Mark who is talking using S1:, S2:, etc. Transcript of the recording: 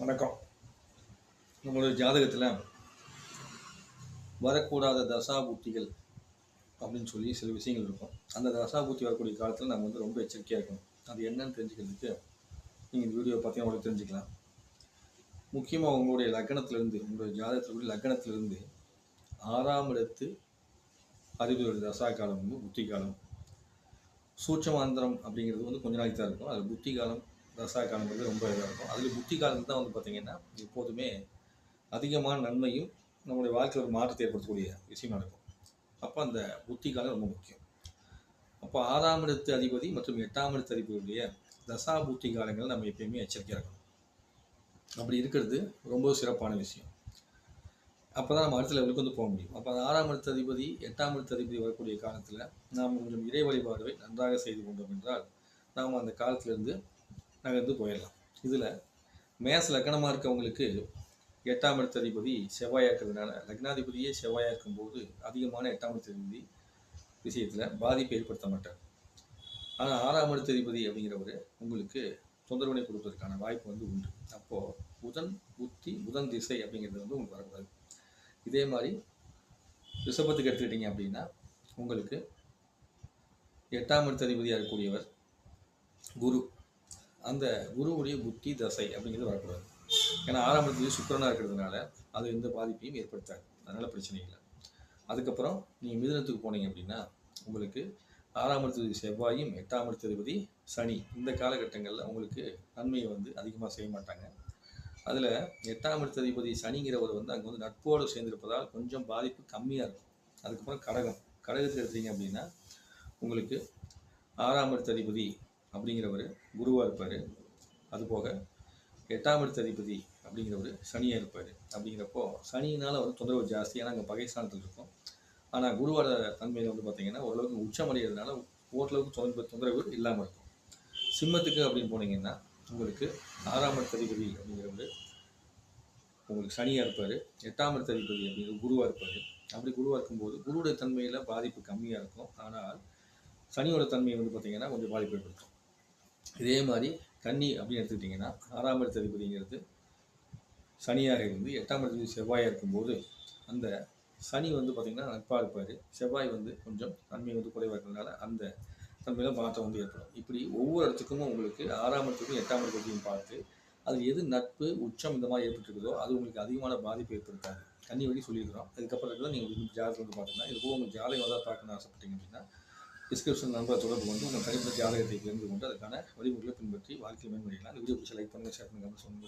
S1: வணக்கம். நம்மளுடைய ஜாதகத்தில் வரக்கூடாத தசா அப்படின்னு சொல்லி சில விஷயங்கள் இருக்கும். அந்த தசா புத்தி வரக்கூடிய காலத்தில் நம்ம வந்து ரொம்ப எச்சரிக்கையாக இருக்கணும். அது என்னன்னு தெரிஞ்சுக்கிறதுக்கு நீங்கள் இந்த வீடியோ பார்த்தீங்கன்னா உங்களுக்கு தெரிஞ்சுக்கலாம். முக்கியமாக உங்களுடைய லக்னத்திலிருந்து உங்களுடைய ஜாதகத்திலுடைய லக்னத்திலிருந்து ஆறாம் இடத்து அறிவுடைய தசா காலம் வந்து புத்தி காலம் சூட்சமாந்திரம் அப்படிங்கிறது வந்து கொஞ்ச நாளைக்கு தான் இருக்கும். அது புத்தி காலம் தசா காலங்கிறது ரொம்ப இதாக இருக்கும். அதில் புத்தி காலம் தான் வந்து பார்த்திங்கன்னா எப்போதுமே அதிகமான நன்மையும் நம்மளுடைய வாழ்க்கையில் ஒரு மாற்றத்தை ஏற்படுத்தக்கூடிய விஷயம் நடக்கும் அப்போ அந்த புத்தி காலம் ரொம்ப முக்கியம். அப்போ ஆறாம் இடத்து அதிபதி மற்றும் எட்டாம் இடத்து அதிபதியுடைய தசா புத்தி காலங்கள் நம்ம எப்பயுமே எச்சரிக்கையாக இருக்கணும். அப்படி இருக்கிறது ரொம்ப சிறப்பான விஷயம். அப்போ தான் நம்ம அடுத்த லெவலுக்கு வந்து போக முடியும். அப்போ அந்த ஆறாம் இடத்து அதிபதி எட்டாம் இடத்து அதிபதி வரக்கூடிய காலத்தில் நாம் கொஞ்சம் இறை வழிபாடுவை நன்றாக செய்து கொண்டோம் என்றால் நாம் அந்த காலத்திலிருந்து நகர்ந்து போயிடலாம். இதில் மேச லக்னமாக இருக்கவங்களுக்கு எட்டாம் இடத்த அதிபதி செவ்வாயாக இருக்கிறதுனால லக்னாதிபதியே செவ்வாயாக இருக்கும்போது அதிகமான எட்டாம் இடத்த அதிபதி விஷயத்தில் பாதிப்பு ஏற்படுத்த மாட்டார். ஆனால் ஆறாம் இடத்த அதிபதி அப்படிங்கிறவர் உங்களுக்கு தொந்தரவினை கொடுப்பதற்கான வாய்ப்பு வந்து உண்டு. அப்போது புதன் புத்தி புதன் திசை அப்படிங்கிறது வந்து உங்களுக்கு வரக்கூடாது. இதே மாதிரி ரிஷபத்துக்கு எடுத்துக்கிட்டீங்க அப்படின்னா உங்களுக்கு எட்டாம் இடத்த அதிபதியாக இருக்கக்கூடியவர் குரு. அந்த குருவுடைய புத்தி தசை அப்படிங்கிறது வரக்கூடாது. ஏன்னா ஆறாம் இடத்துல சுக்கிரனாக இருக்கிறதுனால அது எந்த பாதிப்பையும் ஏற்படுத்தாது. அதனால் பிரச்சனை இல்லை. அதுக்கப்புறம் நீங்கள் மிதுனத்துக்கு போனீங்க அப்படின்னா உங்களுக்கு ஆறாம் இடத்து செவ்வாயும் எட்டாம் இடத்து சனி இந்த காலகட்டங்களில் உங்களுக்கு நன்மையை வந்து அதிகமாக செய்ய மாட்டாங்க. அதில் எட்டாம் இடத்து சனிங்கிறவர் வந்து அங்கே வந்து நட்போடு சேர்ந்திருப்பதால் கொஞ்சம் பாதிப்பு கம்மியாக இருக்கும். அதுக்கப்புறம் கடகம். கடகத்துக்கு எடுத்தீங்க அப்படின்னா உங்களுக்கு ஆறாம் இடத்து அப்படிங்கிறவர் குருவாக இருப்பார். அதுபோக எட்டாம் இடத்து அதிபதி அப்படிங்கிறவர் சனியாக இருப்பார். அப்படிங்கிறப்போ சனியினால் வந்து தொந்தரவு ஜாஸ்தி. ஏன்னா அங்கே பகை ஸ்தானத்தில் இருக்கும். ஆனால் குருவோட தன்மையில் வந்து பார்த்தீங்கன்னா ஓரளவுக்கு உச்சமடைகிறதுனால ஓரளவுக்கு தொந்தரவு தொந்தரவு இல்லாமல் இருக்கும். சிம்மத்துக்கு அப்படின்னு போனீங்கன்னா உங்களுக்கு ஆறாம் இடத்து அதிபதி அப்படிங்கிறவர் உங்களுக்கு சனியாக இருப்பார். எட்டாம் இடத்து அதிபதி அப்படிங்கிற குருவாக இருப்பார். அப்படி குருவாக இருக்கும்போது குருவோட தன்மையில் பாதிப்பு கம்மியாக இருக்கும். ஆனால் சனியோட தன்மையை வந்து பார்த்திங்கன்னா கொஞ்சம் பாதிப்பு ஏற்படுத்தும். இதே மாதிரி கன்னி அப்படின்னு எடுத்துக்கிட்டிங்கன்னா ஆறாம் இடத்து அதிபதிங்கிறது சனியாக இருந்து எட்டாம் இடத்து செவ்வாயாக இருக்கும்போது அந்த சனி வந்து பார்த்திங்கன்னா நட்பாக இருப்பார். செவ்வாய் வந்து கொஞ்சம் தன்மை வந்து குறைவாக இருக்கிறதுனால அந்த தன்மையில் மாற்றம் வந்து ஏற்படும். இப்படி ஒவ்வொரு இடத்துக்கும் உங்களுக்கு ஆறாம் இடத்துக்கும் எட்டாம் இடத்துக்கும் பார்த்து அது எது நட்பு உச்சம் இந்த மாதிரி ஏற்பட்டிருக்குதோ அது உங்களுக்கு அதிகமான பாதிப்பு ஏற்படுத்தாது. கன்னி வழி சொல்லியிருக்கிறோம். அதுக்கப்புறம் இருக்கிறத நீங்கள் வந்து ஜாதகம் வந்து பார்த்தீங்கன்னா இது போக உங்களுக்கு ஜாதகம் ஏதாவது பார்க்கணும்னு ஆசைப்பட்டீங்க அப்படின்னா டிஸ்கிரிப்ஷன் நம்பரை தொடர்பு கொண்டு உங்கள் தனிப்பட்ட ஜாதகத்தை தெரிந்து கொண்டு அதுக்கான வழிமுறைகளை பின்பற்றி வாழ்க்கை மேம்படுத்தலாம் இந்த வீடியோ பிடிச்ச லைக் பண்ணுங்கள் ஷேர் பண்ணுங்கள் சொல்லுங்கள்